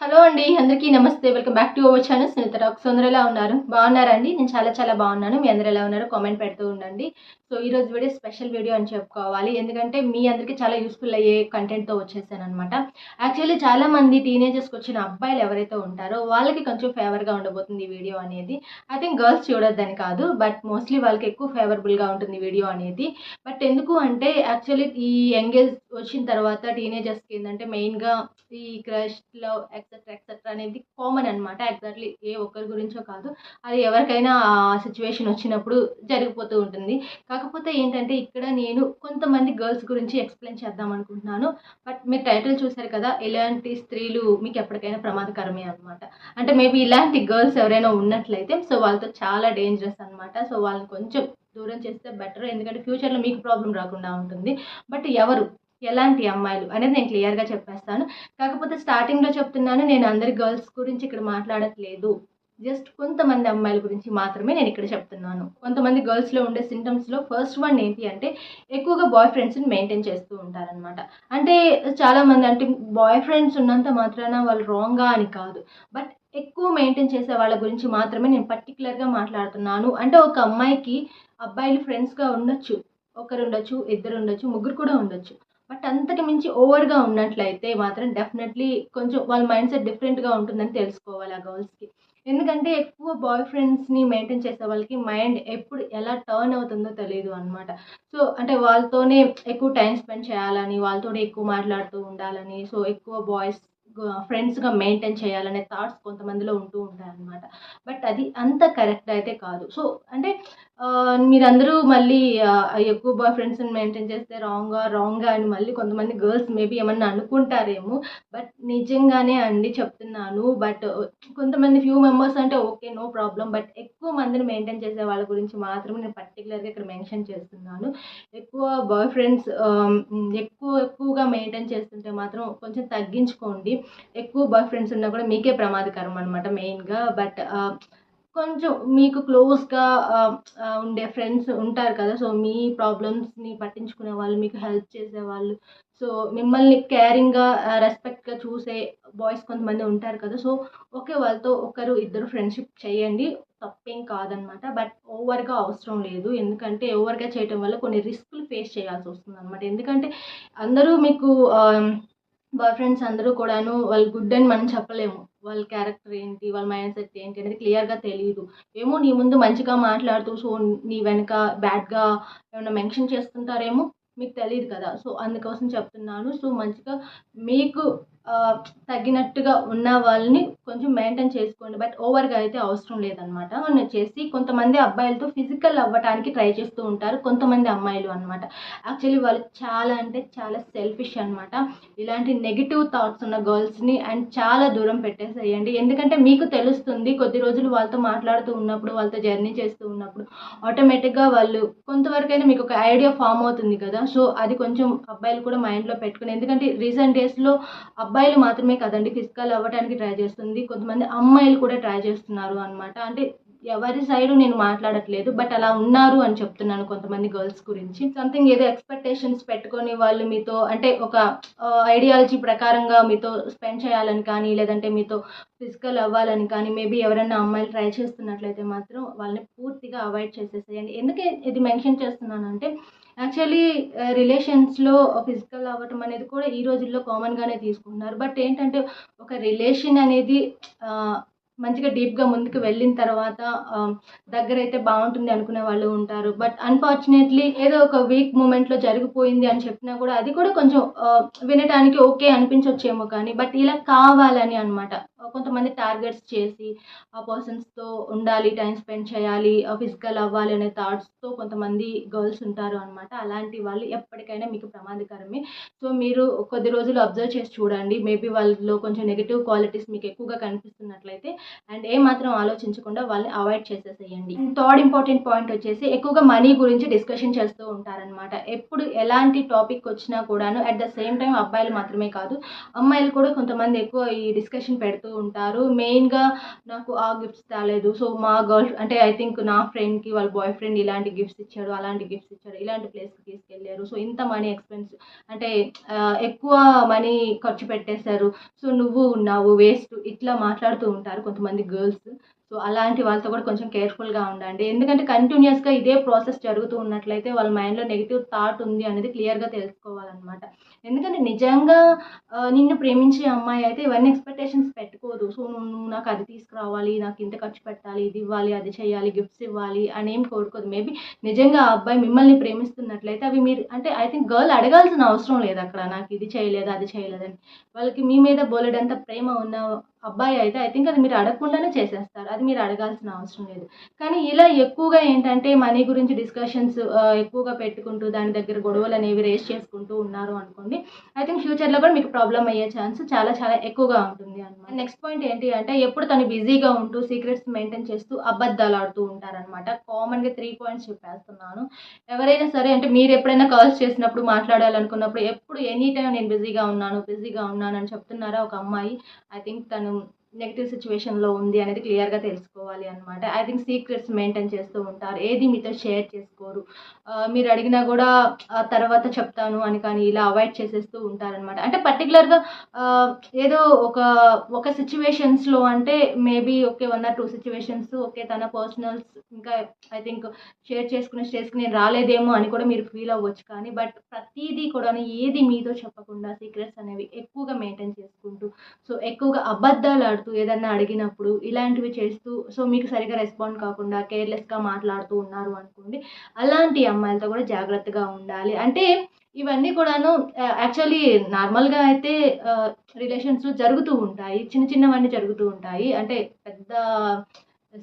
Hello అండి అందరికీ నమస్తే. Welcome back to our channel. స్నేహితులు రాక్స్ అందరూ ఎలా ఉన్నారు? బాగున్నారండి నేను చాలా చాలా బాగున్నాను. మీ అందరూ ఎలా ఉన్నారు కామెంట్ పెడుతూ ఉండండి. సో ఈ రోజు వీడియో స్పెషల్ వీడియో అని చెప్పుకోవాలి. ఎందుకంటే మీ అందరికీ చాలా యూస్ఫుల్ అయ్యే కంటెంట్తో వచ్చేసాను అనమాట యాక్చువల్లీ చాలా మంది టీనేజర్స్కి వచ్చిన అబ్బాయిలు ఎవరైతే ఉంటారో వాళ్ళకి కొంచెం ఫేవర్గా ఉండబోతుంది ఈ వీడియో అనేది. ఐ థింక్ గర్ల్స్ చూడొద్దని కాదు బట్ మోస్ట్లీ వాళ్ళకి ఎక్కువ ఫేవరబుల్గా ఉంటుంది వీడియో అనేది. బట్ ఎందుకు అంటే యాక్చువల్లీ ఈ యంగేజ్ వచ్చిన తర్వాత టీనేజర్స్కి ఏంటంటే మెయిన్గా ఈ క్రష్ లవ్ ఎక్సెట్రా ఎక్సెట్రా అనేది కామన్ అనమాట ఎగ్జాక్ట్లీ ఏ ఒక్కరి గురించో కాదు. అది ఎవరికైనా సిచ్యువేషన్ వచ్చినప్పుడు జరిగిపోతూ ఉంటుంది. కాకపోతే ఏంటంటే ఇక్కడ నేను కొంతమంది గర్ల్స్ గురించి ఎక్స్ప్లెయిన్ చేద్దాం అనుకుంటున్నాను. బట్ మీరు టైటిల్ చూశారు కదా ఇలాంటి స్త్రీలు మీకు ఎప్పటికైనా ప్రమాదకరమే అనమాట అంటే మేబీ ఇలాంటి గర్ల్స్ ఎవరైనా ఉన్నట్లయితే సో వాళ్ళతో చాలా డేంజరస్ అనమాట సో వాళ్ళని కొంచెం దూరం చేస్తే బెటర్ ఎందుకంటే ఫ్యూచర్లో మీకు ప్రాబ్లం రాకుండా ఉంటుంది. బట్ ఎవరు? ఎలాంటి అమ్మాయిలు అనేది నేను క్లియర్గా చెప్పేస్తాను. కాకపోతే స్టార్టింగ్లో చెప్తున్నాను నేను అందరి గర్ల్స్ గురించి ఇక్కడ మాట్లాడట్లేదు. జస్ట్ కొంతమంది అమ్మాయిల గురించి మాత్రమే నేను ఇక్కడ చెప్తున్నాను. కొంతమంది గర్ల్స్లో ఉండే సిమ్టమ్స్లో ఫస్ట్ వన్ ఏంటి అంటే ఎక్కువగా బాయ్ ఫ్రెండ్స్ని మెయింటైన్ చేస్తూ ఉంటారనమాట అంటే చాలామంది అంటే బాయ్ ఫ్రెండ్స్ ఉన్నంత మాత్రాన వాళ్ళు రాంగా అని కాదు. బట్ ఎక్కువ మెయింటైన్ చేసే వాళ్ళ గురించి మాత్రమే నేను పర్టికులర్గా మాట్లాడుతున్నాను. అంటే ఒక అమ్మాయికి అబ్బాయిలు ఫ్రెండ్స్గా ఉండొచ్చు. ఒకరు ఉండొచ్చు ఇద్దరు ఉండొచ్చు ముగ్గురు కూడా ఉండొచ్చు. బట్ అంతకు మించి ఓవర్గా ఉన్నట్లయితే మాత్రం డెఫినెట్లీ కొంచెం వాళ్ళ మైండ్ సెట్ డిఫరెంట్గా ఉంటుందని తెలుసుకోవాలి ఆ గర్ల్స్కి. ఎందుకంటే ఎక్కువ బాయ్ ఫ్రెండ్స్ని మెయింటైన్ చేసే వాళ్ళకి మైండ్ ఎప్పుడు ఎలా టర్న్ అవుతుందో తెలియదు అనమాట సో అంటే వాళ్ళతోనే ఎక్కువ టైం స్పెండ్ చేయాలని వాళ్ళతోనే ఎక్కువ మాట్లాడుతూ ఉండాలని సో ఎక్కువ బాయ్స్ ఫ్రెండ్స్గా మెయింటైన్ చేయాలనే థాట్స్ కొంతమందిలో ఉంటూ ఉంటాయి అనమాట బట్ అది అంత కరెక్ట్ అయితే కాదు. సో అంటే మీరందరూ మళ్ళీ ఎక్కువ బాయ్ ఫ్రెండ్స్ని మెయింటైన్ చేస్తే రాంగా రాంగ్గా అని మళ్ళీ కొంతమంది గర్ల్స్ మేబీ ఏమన్నా అనుకుంటారేమో. బట్ నిజంగానే అండి చెప్తున్నాను. బట్ కొంతమంది ఫ్యూ మెంబర్స్ అంటే ఓకే నో ప్రాబ్లం బట్ ఎక్కువ మందిని మెయింటైన్ చేసే వాళ్ళ గురించి మాత్రమే నేను పర్టికులర్గా ఇక్కడ మెన్షన్ చేస్తున్నాను. ఎక్కువ బాయ్ ఫ్రెండ్స్ ఎక్కువ ఎక్కువగా మెయింటైన్ చేస్తుంటే మాత్రం కొంచెం తగ్గించుకోండి. ఎక్కువ బాయ్ ఫ్రెండ్స్ ఉన్నా కూడా మీకే ప్రమాదకరం అనమాట మెయిన్గా బట్ కొంచెం మీకు క్లోజ్గా ఉండే ఫ్రెండ్స్ ఉంటారు కదా సో మీ ప్రాబ్లమ్స్ని పట్టించుకునే వాళ్ళు మీకు హెల్ప్ చేసే వాళ్ళు. సో మిమ్మల్ని కేరింగ్గా రెస్పెక్ట్గా చూసే బాయ్స్ కొంతమంది ఉంటారు కదా సో ఓకే వాళ్ళతో ఒకరు ఇద్దరు ఫ్రెండ్షిప్ చేయండి. తప్పేం కాదనమాట బట్ ఓవర్గా అవసరం లేదు. ఎందుకంటే ఓవర్గా చేయటం వల్ల కొన్ని రిస్కులు ఫేస్ చేయాల్సి వస్తుంది అనమాట ఎందుకంటే అందరూ మీకు బాయ్ ఫ్రెండ్స్ అందరూ కూడాను వాళ్ళు గుడ్ అని మనం చెప్పలేము. వాళ్ళ క్యారెక్టర్ ఏంటి వాళ్ళ మైండ్ సెట్ ఏంటి అనేది క్లియర్గా తెలియదు ఏమో నీ ముందు మంచిగా మాట్లాడుతూ సో నీ వెనక బ్యాడ్గా ఏమైనా మెన్షన్ చేస్తుంటారేమో మీకు తెలియదు కదా. సో అందుకోసం చెప్తున్నాను. సో మంచిగా మీకు తగినట్టుగా ఉన్న వాళ్ళని కొంచెం మెయింటైన్ చేసుకోండి. బట్ ఓవర్గా అయితే అవసరం లేదనమాట వచ్చేసి కొంతమంది అబ్బాయిలతో ఫిజికల్ అవ్వటానికి ట్రై చేస్తూ ఉంటారు. కొంతమంది అమ్మాయిలు అనమాట యాక్చువల్లీ వాళ్ళు చాలా అంటే చాలా సెల్ఫిష్ అనమాట ఇలాంటి నెగిటివ్ థాట్స్ ఉన్న గర్ల్స్ని అండ్ చాలా దూరం పెట్టేసేయండి. ఎందుకంటే మీకు తెలుస్తుంది కొద్ది రోజులు వాళ్ళతో మాట్లాడుతూ ఉన్నప్పుడు వాళ్ళతో జర్నీ చేస్తూ ఉన్నప్పుడు ఆటోమేటిక్గా వాళ్ళు కొంతవరకైనా మీకు ఒక ఐడియా ఫామ్ అవుతుంది కదా. సో అది కొంచెం అబ్బాయిలు కూడా మైండ్లో పెట్టుకుని ఎందుకంటే రీసెంట్ డేస్లో అబ్బాయిలు మాత్రమే కదండి ఫిజికల్ అవ్వడానికి ట్రై చేస్తుంది. కొంతమంది అమ్మాయిలు కూడా ట్రై చేస్తున్నారు అనమాట అంటే ఎవరి సైడ్ నేను మాట్లాడట్లేదు బట్ అలా ఉన్నారు అని చెప్తున్నాను కొంతమంది గర్ల్స్ గురించి. సంథింగ్ ఏదో ఎక్స్పెక్టేషన్స్ పెట్టుకొని వాళ్ళు మీతో అంటే ఒక ఐడియాలజీ ప్రకారంగా మీతో స్పెండ్ చేయాలని కానీ లేదంటే మీతో ఫిజికల్ అవ్వాలని కానీ మేబీ ఎవరైనా అమ్మాయిలు ట్రై చేస్తున్నట్లయితే మాత్రం వాళ్ళని పూర్తిగా అవాయిడ్ చేసేసేయండి. ఎందుకే ఇది మెన్షన్ చేస్తున్నానంటే యాక్చువల్లీ రిలేషన్స్లో ఫిజికల్ అవ్వటం అనేది కూడా ఈ రోజుల్లో కామన్గానే తీసుకుంటున్నారు. బట్ ఏంటంటే ఒక రిలేషన్ అనేది మంచిగా డీప్గా ముందుకు వెళ్ళిన తర్వాత దగ్గర అయితే బాగుంటుంది అనుకునే వాళ్ళు ఉంటారు. బట్ అన్ఫార్చునేట్లీ ఏదో ఒక వీక్ మూమెంట్లో జరిగిపోయింది అని చెప్పినా కూడా అది కూడా కొంచెం వినటానికి ఓకే అనిపించవచ్చేమో కానీ బట్ ఇలా కావాలని అనమాట కొంతమంది టార్గెట్స్ చేసి ఆ పర్సన్స్తో ఉండాలి టైం స్పెండ్ చేయాలి ఫిజికల్ అవ్వాలి అనే థాట్స్తో కొంతమంది గర్ల్స్ ఉంటారు అనమాట అలాంటి వాళ్ళు ఎప్పటికైనా మీకు ప్రమాదకరమే. సో మీరు కొద్ది రోజులు అబ్జర్వ్ చేసి చూడండి. మేబీ వాళ్ళలో కొంచెం నెగిటివ్ క్వాలిటీస్ మీకు ఎక్కువగా కనిపిస్తున్నట్లయితే అండ్ ఏ మాత్రం ఆలోచించకుండా వాళ్ళని అవాయిడ్ చేసేసేయండి. థర్డ్ ఇంపార్టెంట్ పాయింట్ వచ్చేసి ఎక్కువగా మనీ గురించి డిస్కషన్ చేస్తూ ఉంటారనమాట ఎప్పుడు ఎలాంటి టాపిక్ వచ్చినా కూడాను అట్ ద సేమ్ టైం అబ్బాయిలు మాత్రమే కాదు అమ్మాయిలు కూడా కొంతమంది ఎక్కువ ఈ డిస్కషన్ పెడుతూ ఉంటారు. మెయిన్గా నాకు ఆ గిఫ్ట్స్ తేలేదు సో మా గర్ల్ అంటే ఐ థింక్ నా ఫ్రెండ్కి వాళ్ళ బాయ్ ఫ్రెండ్ ఇలాంటి గిఫ్ట్స్ ఇచ్చాడు అలాంటి గిఫ్ట్స్ ఇచ్చాడు ఇలాంటి ప్లేస్కి తీసుకెళ్ళారు. సో ఇంత మనీ ఎక్స్పెన్స్ అంటే ఎక్కువ మనీ ఖర్చు పెట్టేశారు. సో నువ్వు ఉన్నావు వేస్ట్ ఇట్లా మాట్లాడుతూ ఉంటారు కొంతమంది గర్ల్స్ సో అలాంటి వాళ్ళతో కూడా కొంచెం కేర్ఫుల్గా ఉండండి. ఎందుకంటే కంటిన్యూస్గా ఇదే ప్రాసెస్ జరుగుతూ ఉన్నట్లయితే వాళ్ళ మైండ్లో నెగిటివ్ థాట్ ఉంది అనేది క్లియర్గా తెలుసుకోవాలన్నమాట. ఎందుకంటే నిజంగా నిన్ను ప్రేమించే అమ్మాయి అయితే ఇవన్నీ ఎక్స్పెక్టేషన్స్ పెట్టుకోదు. సో నువ్వు నువ్వు నాకు అది తీసుకురావాలి నాకు ఇంత ఖర్చు పెట్టాలి ఇది ఇవ్వాలి అది చేయాలి గిఫ్ట్స్ ఇవ్వాలి అని ఏం కోరుకోదు. మేబీ నిజంగా ఆ అబ్బాయి మిమ్మల్ని ప్రేమిస్తున్నట్లయితే అవి మీరు అంటే ఐ థింక్ గర్ల్ అడగాల్సిన అవసరం లేదు అక్కడ. నాకు ఇది చేయలేదు అది చేయలేదని. వాళ్ళకి మీ మీద బోలెడంత ప్రేమ ఉన్న అబ్బాయి అయితే ఐ థింక్ అది మీరు అడగకుండానే చేసేస్తారు. అది మీరు అడగాల్సిన అవసరం లేదు. కానీ ఇలా ఎక్కువగా ఏంటంటే మనీ గురించి డిస్కషన్స్ ఎక్కువగా పెట్టుకుంటూ దాని దగ్గర గొడవలు అనేవి రేస్ చేసుకుంటూ ఉన్నారు అనుకోండి ఐ థింక్ ఫ్యూచర్లో కూడా మీకు ప్రాబ్లం అయ్యే ఛాన్స్ చాలా చాలా ఎక్కువగా ఉంటుంది అనమాట నెక్స్ట్ పాయింట్ ఏంటి అంటే ఎప్పుడు తను బిజీగా ఉంటూ సీక్రెట్స్ మెయింటైన్ చేస్తూ అబద్ధాలు ఆడుతూ ఉంటారనమాట కామన్గా త్రీ పాయింట్స్ చెప్పేస్తున్నాను. ఎవరైనా సరే అంటే మీరు ఎప్పుడైనా కాల్స్ చేసినప్పుడు మాట్లాడాలనుకున్నప్పుడు ఎప్పుడు ఎనీ టైం నేను బిజీగా ఉన్నాను బిజీగా ఉన్నాను అని చెప్తున్నారా ఒక అమ్మాయి? ఐ థింక్ తను నెగిటివ్ సిచ్యువేషన్లో ఉంది అనేది క్లియర్గా తెలుసుకోవాలి అనమాట ఐ థింక్ సీక్రెట్స్ మెయింటైన్ చేస్తూ ఉంటారు. ఏది మీతో షేర్ చేసుకోరు. మీరు అడిగినా కూడా తర్వాత చెప్తాను అని కానీ ఇలా అవాయిడ్ చేసేస్తూ ఉంటారనమాట అంటే పర్టికులర్గా ఏదో ఒక ఒక సిచ్యువేషన్స్లో అంటే maybe okay one or two situations okay తన పర్సనల్స్ ఇంకా ఐ థింక్ షేర్ చేసుకునే స్టేజ్కి నేను రాలేదేమో అని కూడా మీరు ఫీల్ అవ్వచ్చు కానీ బట్ ప్రతిదీ కూడా ఏది మీతో చెప్పకుండా సీక్రెట్స్ అనేవి ఎక్కువగా మెయింటైన్ చేసుకుంటూ సో ఎక్కువగా అబద్ధాలు మాట్లాడుతూ ఏదన్నా అడిగినప్పుడు ఇలాంటివి చేస్తూ సో మీకు సరిగా రెస్పాండ్ కాకుండా కేర్లెస్గా మాట్లాడుతూ ఉన్నారు అనుకోండి అలాంటి అమ్మాయిలతో కూడా జాగ్రత్తగా ఉండాలి. అంటే ఇవన్నీ కూడాను యాక్చువల్లీ నార్మల్గా అయితే రిలేషన్స్ జరుగుతూ ఉంటాయి చిన్న చిన్నవన్నీ జరుగుతూ ఉంటాయి. అంటే పెద్ద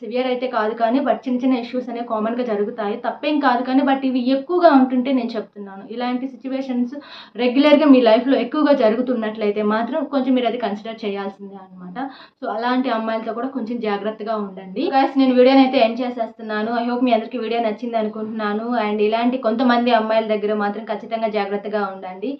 సివియర్ అయితే కాదు కానీ బట్ చిన్న చిన్న ఇష్యూస్ అనేవి కామన్గా జరుగుతాయి. తప్పేం కాదు కానీ బట్ ఇవి ఎక్కువగా ఉంటుంటే నేను చెప్తున్నాను. ఇలాంటి సిచ్యువేషన్స్ రెగ్యులర్గా మీ లైఫ్లో ఎక్కువగా జరుగుతున్నట్లయితే మాత్రం కొంచెం మీరు అది కన్సిడర్ చేయాల్సిందే అనమాట సో అలాంటి అమ్మాయిలతో కూడా కొంచెం జాగ్రత్తగా ఉండండి. గైస్ నేను వీడియోని అయితే ఎండ్ చేసేస్తున్నాను. ఐ హోప్ మీ అందరికీ వీడియో నచ్చింది అనుకుంటున్నాను. అండ్ ఇలాంటి కొంతమంది అమ్మాయిల దగ్గర మాత్రం ఖచ్చితంగా జాగ్రత్తగా ఉండండి.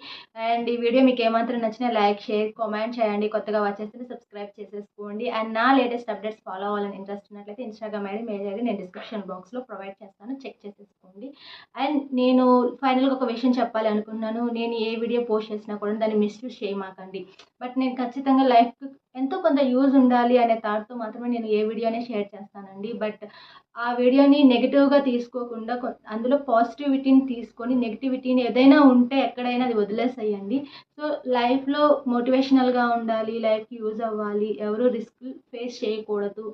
అండ్ ఈ వీడియో మీకు ఏమాత్రం నచ్చినా లైక్ షేర్ కామెంట్ చేయండి. కొత్తగా వచ్చేస్తే సబ్స్క్రైబ్ చేసేసుకోండి. అండ్ నా లేటెస్ట్ అప్డేట్స్ ఫాలో అవ్వాలని ఇంట్రెస్ట్ నచ్చినట్లయితే ఇన్స్టాగ్రామ్ ఐడి మెయిల్ ఐడి నేను డిస్క్రిప్షన్ బాక్స్లో ప్రొవైడ్ చేస్తాను. చెక్ చేసేసుకోండి. అండ్ నేను ఫైనల్గా ఒక విషయం చెప్పాలి అనుకున్నాను నేను ఏ వీడియో పోస్ట్ చేసినా కూడా దాన్ని మిస్యూజ్ చేయమాకండి. బట్ నేను ఖచ్చితంగా లైఫ్కి ఎంతో కొంత యూజ్ ఉండాలి అనే థాట్తో మాత్రమే నేను ఏ వీడియోనే షేర్ చేస్తానండి. బట్ ఆ వీడియోని నెగిటివ్గా తీసుకోకుండా అందులో పాజిటివిటీని తీసుకొని నెగిటివిటీని ఏదైనా ఉంటే ఎక్కడైనా అది వదిలేసేయండి. సో లైఫ్లో మోటివేషనల్గా ఉండాలి లైఫ్కి యూజ్ అవ్వాలి. ఎవరు రిస్క్ ఫేస్ చేయకూడదు.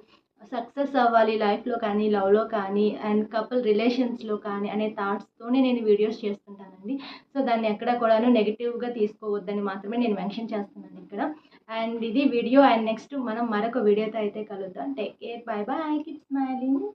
సక్సెస్ అవ్వాలి లైఫ్లో కానీ లవ్లో కానీ అండ్ కపుల్ రిలేషన్స్లో కానీ అనే థాట్స్తోనే నేను వీడియోస్ చేస్తుంటానండి. సో దాన్ని ఎక్కడ కూడాను నెగిటివ్గా తీసుకోవద్దని మాత్రమే నేను మెన్షన్ చేస్తున్నాను ఇక్కడ. అండ్ ఇది వీడియో అండ్ నెక్స్ట్ మనం మరొక వీడియోతో అయితే కలుద్దాం. Take care bye bye keep smiling